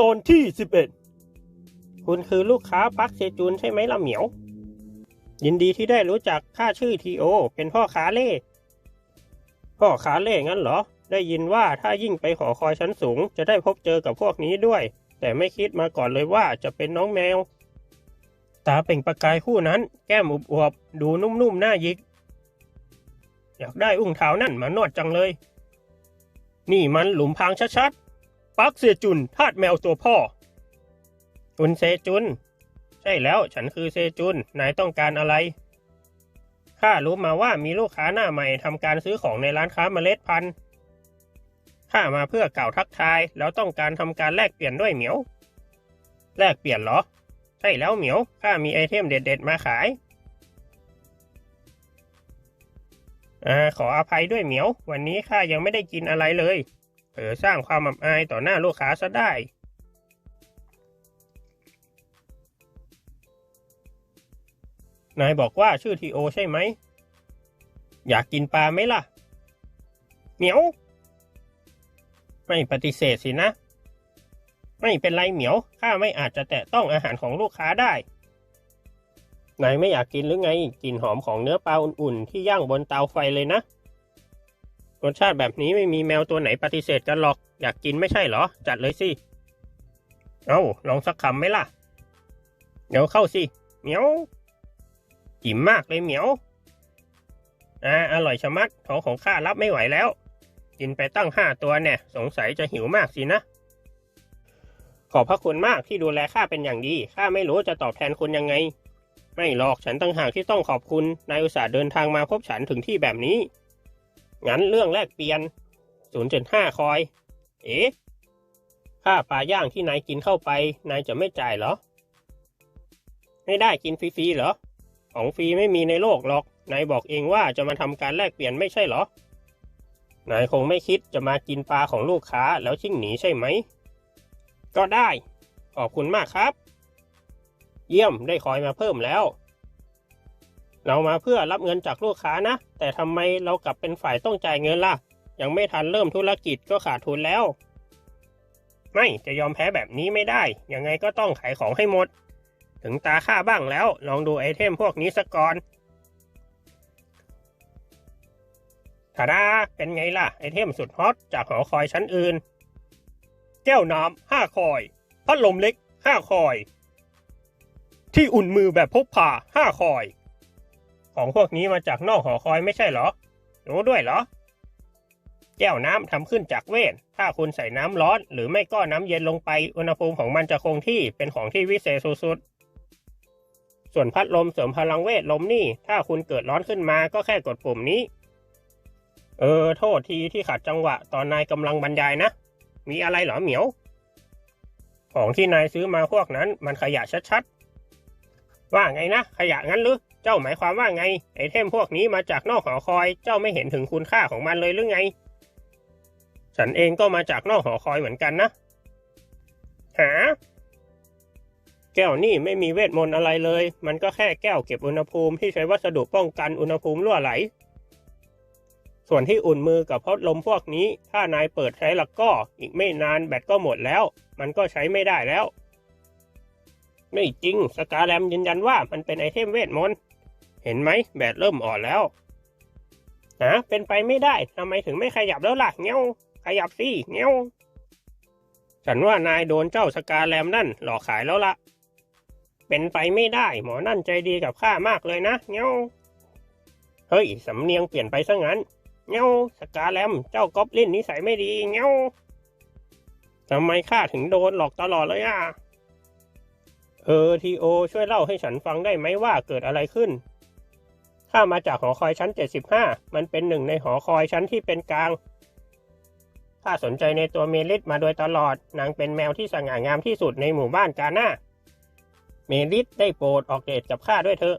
ตอนที่สิบเอ็ดคุณคือลูกค้าพักเซจูนใช่ไหมล่ะเหมียว ยินดีที่ได้รู้จักข้าชื่อทีโอ เป็นพ่อค้าเล่ พ่อค้าเล่งั้นเหรอ ได้ยินว่าถ้ายิ่งไปหอคอยชั้นสูง จะได้พบเจอกับพวกนี้ด้วย แต่ไม่คิดมาก่อนเลยว่าจะเป็นน้องแมว ตาเป่งประกายคู่นั้น แก้มอุบอวบดูนุ่มๆหน้ายิก อยากได้อุ้งเท้านั่นมานวดจังเลย นี่มันหลุมพางชัดๆ ปักเซจุนทาสแมวตัวพ่อคุณเซจุน ใช่แล้วฉันคือเซจุน นายต้องการอะไร ข้ารู้มาว่ามีลูกค้าหน้าใหม่ทำการซื้อของในร้านค้าเมล็ดพันธุ์ ข้ามาเพื่อกล่าวทักทาย แล้วต้องการทำการแลกเปลี่ยนด้วยเหมียว แลกเปลี่ยนเหรอ ใช่แล้วเหมียว ข้ามีไอเทมเด็ด ๆ มาขายอ่าขออภัยด้วยเหมียว วันนี้ข้ายังไม่ได้กินอะไรเลย เผลอสร้างความอับอายต่อหน้าลูกค้าซะได้ นายบอกว่าชื่อทีโอใช่ไหม อยากกินปลาไหมล่ะ เหมียว ไม่ปฏิเสธสินะ ไม่เป็นไรเหมียว ข้าไม่อาจจะแตะต้องอาหารของลูกค้าได้นายไม่อยากกินหรือไง กลิ่นหอมของเนื้อปลาอุ่นๆ ที่ย่างบนเตาไฟเลยนะ รสชาติแบบนี้ไม่มีแมวตัวไหนปฏิเสธกันหรอก อยากกินไม่ใช่เหรอ จัดเลยสิ เอาลองสักคำไหมล่ะ เดี๋ยวเข้าสิ เหมียวอิ่มมากเลยเหมียวอ่าอร่อยชะมัดท้องของข้ารับไม่ไหวแล้ว กินไปตั้งห้าตัวเนี่ยสงสัยจะหิวมากสินะ ขอบพระคุณมากที่ดูแลข้าเป็นอย่างดีข้าไม่รู้จะตอบแทนคุณยังไง ไม่หรอกฉันตั้งหากที่ต้องขอบคุณนายอุตส่าห์เดินทางมาพบฉันถึงที่แบบนี้ งั้นเรื่องแรกเปลี่ยน 0.5 คอย เอ๊ะ ค่าปลาย่างที่นายกินเข้าไป นายจะไม่จ่ายเหรอ ไม่ได้กินฟรีๆเหรอ ของฟรีไม่มีในโลกหรอก นายบอกเองว่าจะมาทำการแลกเปลี่ยนไม่ใช่เหรอ นายคงไม่คิดจะมากินปลาของลูกค้าแล้วชิ่งหนีใช่ไหม ก็ได้ ขอบคุณมากครับ เยี่ยมได้คอยมาเพิ่มแล้ว เรามาเพื่อรับเงินจากลูกค้านะ แต่ทำไมเรากลับเป็นฝ่ายต้องจ่ายเงินล่ะ ยังไม่ทันเริ่มธุรกิจก็ขาดทุนแล้ว ไม่จะยอมแพ้แบบนี้ไม่ได้ ยังไงก็ต้องขายของให้หมด ถึงตาค่าบ้างแล้ว ลองดูไอเทมพวกนี้สักก่อนทาดาเป็นไงล่ะ ไอเทมสุดฮอตจากหอคอยชั้นอื่น แก้วน้ำห้าคอย พัดลมเล็กห้าคอย ที่อุ่นมือแบบพกพาห้าคอย ของพวกนี้มาจากนอกหอคอยไม่ใช่เหรอ รู้ด้วยเหรอ แก้วน้ำทำขึ้นจากเวท ถ้าคุณใส่น้ำร้อน หรือไม่ก็น้ำเย็นลงไป อุณหภูมิของมันจะคงที่ เป็นของที่วิเศษสุดๆ ส่วนพัดลมเสริมพลังเวทลมนี่ ถ้าคุณเกิดร้อนขึ้นมาก็แค่กดปุ่มนี้ เออ โทษทีที่ขัดจังหวะ ตอนนายกำลังบรรยายนะ มีอะไรเหรอเหมียว ของที่นายซื้อมาพวกนั้นมันขยะชัดๆ ว่าไงนะ ขยะงั้นหรือ เจ้าหมายความว่าไง ไอเทมพวกนี้มาจากนอกหอคอย เจ้าไม่เห็นถึงคุณค่าของมันเลยหรือไง ฉันเองก็มาจากนอกหอคอยเหมือนกันนะ หา แก้วนี่ไม่มีเวทมนต์อะไรเลย มันก็แค่แก้วเก็บอุณหภูมิที่ใช้วัสดุป้องกันอุณหภูมิรั่วไหล ส่วนที่อุ่นมือกับพัดลมพวกนี้ ถ้านายเปิดใช้ลักก็ อีกไม่นานแบตก็หมดแล้ว มันก็ใช้ไม่ได้แล้วไม่จริง สกาแรมยืนยันว่ามันเป็นไอเทมเวทมนต์ เห็นไหมแบตเริ่มอ่อนแล้วฮะเป็นไปไม่ได้ทำไมถึงไม่ขยับแล้วล่ะเงี้ยวขยับสิเงี้ยวฉันว่านายโดนเจ้าสกาแรมนั่นหลอกขายแล้วละเป็นไปไม่ได้ หมอนั่นใจดีกับข้ามากเลยนะเงี้ยวเฮ้ย สำเนียงเปลี่ยนไปซะงั้นเงี้ยวสกาแรมเจ้ากอบลินนิสัยไม่ดีเงี้ยวทำไมข้าถึงโดนหลอกตลอดเลยอะเออทีโอ ช่วยเล่าให้ฉันฟังได้ไหมว่าเกิดอะไรขึ้น ข้ามาจากหอคอยชั้น 75 มันเป็นหนึ่งในหอคอยชั้นที่เป็นกลาง ข้าสนใจในตัวเมลิสมาโดยตลอด นางเป็นแมวที่สง่างามที่สุดในหมู่บ้านกาหน่าเมลิสได้โปรดออกเดทกับข้าด้วยเถอะ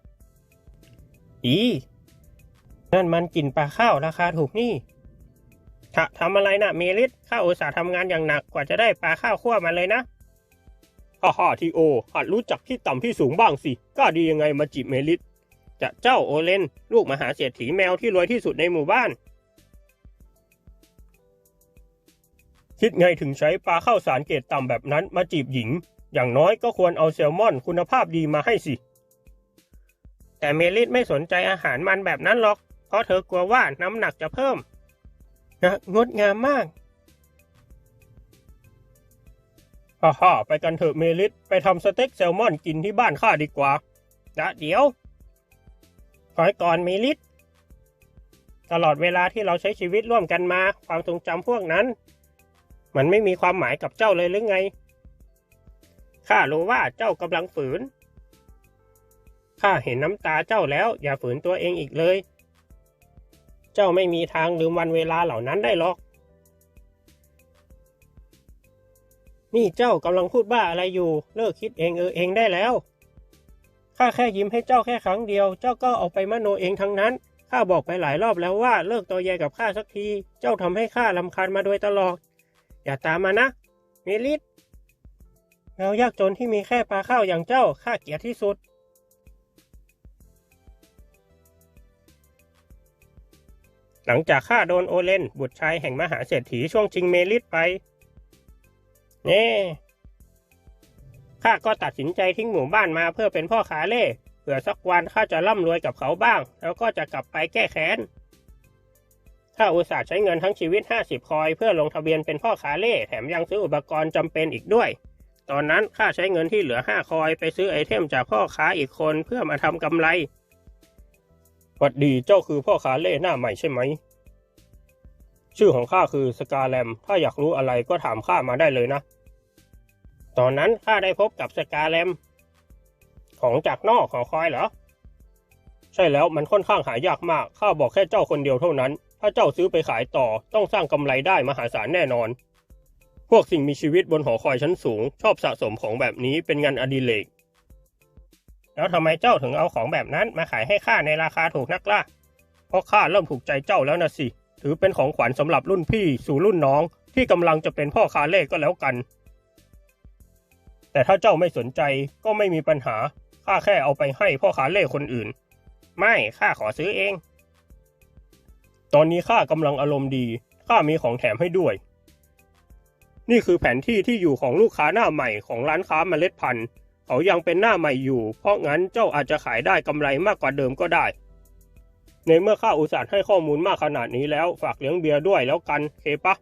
อี นั่นมันกลิ่นปลาข้าวราคาถูกนี่ทะทำอะไรนะเมลิสข้าอุตส่าห์ทำงานอย่างหนักกว่าจะได้ปลาข้าวคั่วมาเลยนะฮ่าฮ่าทีโอหัดรู้จักที่ต่ำที่สูงบ้างสิกล้าดียังไงมาจีบเมลิส จะเจ้าโอเลน ลูกมหาเศรษฐีแมวที่รวยที่สุดในหมู่บ้าน คิดไงถึงใช้ปลาข้าวสารเกรดต่ำแบบนั้นมาจีบหญิง อย่างน้อยก็ควรเอาแซลมอนคุณภาพดีมาให้สิ แต่เมลิสไม่สนใจอาหารมันแบบนั้นหรอก เพราะเธอกลัวว่าน้ำหนักจะเพิ่ม นะงดงามมากฮ่าฮ่าไปกันเถอะเมลิสไปทำสเต็กแซลมอนกินที่บ้านข้าดีกว่านะเดี๋ยว ขอยก่อนเมลิสตลอดเวลาที่เราใช้ชีวิตร่วมกันมา ความทรงจำพวกนั้น มันไม่มีความหมายกับเจ้าเลยหรือไง ข้ารู้ว่าเจ้ากำลังฝืน ข้าเห็นน้ำตาเจ้าแล้ว อย่าฝืนตัวเองอีกเลย เจ้าไม่มีทางลืมวันเวลาเหล่านั้นได้หรอก นี่เจ้ากำลังพูดบ้าอะไรอยู่ เลิกคิดเองเออเองได้แล้ว ข้าแค่ยิ้มให้เจ้าแค่ครั้งเดียว เจ้าก็เอาไปมโนเองทั้งนั้น ข้าบอกไปหลายรอบแล้วว่าเลิกตัวแยกับข้าสักที เจ้าทำให้ข้าลำคาญมาโดยตลอด อย่าตามมานะเมลิสแมวยากจนที่มีแค่ปลาข้าวอย่างเจ้าข้าเกลียดที่สุด หลังจากข้าโดนโอเลนบุตรชายแห่งมหาเศรษฐีช่วงชิงเมลิสไป เน่ ข้าก็ตัดสินใจทิ้งหมู่บ้านมาเพื่อเป็นพ่อขาเล่เผื่อสักวันข้าจะร่ำรวยกับเขาบ้าง แล้วก็จะกลับไปแก้แค้นถ้าอุตส่าห์ใช้เงินทั้งชีวิต 50 คอย เพื่อลงทะเบียนเป็นพ่อขาเล่แถมยังซื้ออุปกรณ์จำเป็นอีกด้วย ตอนนั้นข้าใช้เงินที่เหลือ 5 คอยไปซื้อไอเทมจากพ่อค้าอีกคนเพื่อมาทำกำไรหวัดดีเจ้าคือพ่อค้าเล่หน้าใหม่ใช่ไหม ชื่อของข้าคือสกาแลม ถ้าอยากรู้อะไรก็ถามข้ามาได้เลยนะ ตอนนั้นข้าได้พบกับสกาแลม ของจากนอกของคอยเหรอ ใช่แล้วมันค่อนข้างหายากมาก ข้าบอกแค่เจ้าคนเดียวเท่านั้น ถ้าเจ้าซื้อไปขายต่อต้องสร้างกำไรได้มหาศาลแน่นอน พวกสิ่งมีชีวิตบนหอคอยชั้นสูง ชอบสะสมของแบบนี้เป็นงานอดิเรกแล้วทำไมเจ้าถึงเอาของแบบนั้นมาขายให้ข้าในราคาถูกนักล่ะ เพราะข้าเริ่มถูกใจเจ้าแล้วนะสิ ถือเป็นของขวัญสำหรับรุ่นพี่สู่รุ่นน้องที่กำลังจะเป็นพ่อค้าเล่ก็แล้วกัน แต่ถ้าเจ้าไม่สนใจก็ไม่มีปัญหา ข้าแค่เอาไปให้พ่อค้าเล่คนอื่น ไม่ ข้าขอซื้อเอง ตอนนี้ข้ากำลังอารมณ์ดี ข้ามีของแถมให้ด้วย นี่คือแผนที่ที่อยู่ของลูกค้าหน้าใหม่ของร้านค้าเมล็ดพันธุ์ เขายังเป็นหน้าใหม่อยู่ เพราะงั้นเจ้าอาจจะขายได้กำไรมากกว่าเดิมก็ได้ ในเมื่อข้าอุตส่าห์ให้ข้อมูลมากขนาดนี้แล้ว ฝากเลี้ยงเบียร์ด้วยแล้วกันเคปะ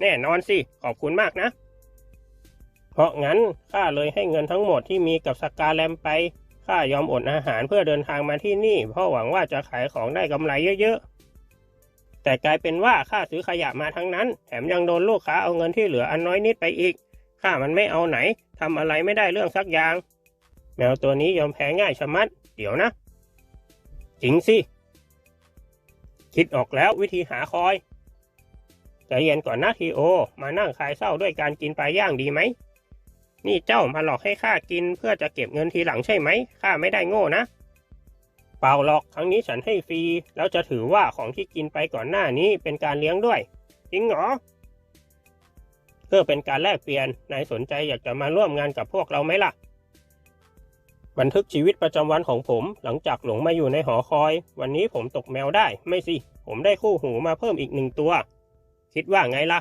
แน่นอนสิ ขอบคุณมากนะ เพราะงั้นข้าเลยให้เงินทั้งหมดที่มีกับสกาแลมไปข้ายอมอดอาหารเพื่อเดินทางมาที่นี่ เพราะหวังว่าจะขายของได้กำไรเยอะๆ แต่กลายเป็นว่าข้าซื้อขยะมาทั้งนั้น แถมยังโดนลูกค้าเอาเงินที่เหลืออันน้อยนิดไปอีกข้ามันไม่เอาไหนทำอะไรไม่ได้เรื่องสักอย่าง แมวตัวนี้ยอมแพ้ง่ายชะมัด เดี๋ยวนะ จริงสิ คิดออกแล้ววิธีหาคอยใจเย็นก่อนนะทีโอ มานั่งคลายเศร้าด้วยการกินปลาย่างดีไหม นี่เจ้ามาหลอกให้ข้ากินเพื่อจะเก็บเงินทีหลังใช่ไหมข้าไม่ได้โง่นะ เปล่าหรอกครั้งนี้ฉันให้ฟรี แล้วจะถือว่าของที่กินไปก่อนหน้านี้เป็นการเลี้ยงด้วย จริงเหรอเพื่อเป็นการแลกเปลี่ยน นายสนใจอยากจะมาร่วมงานกับพวกเราไหมล่ะ บันทึกชีวิตประจำวันของผมหลังจากหลงมาอยู่ในหอคอย วันนี้ผมตกแมวได้ ไม่สิ ผมได้คู่หูมาเพิ่มอีกหนึ่งตัว คิดว่าไงล่ะ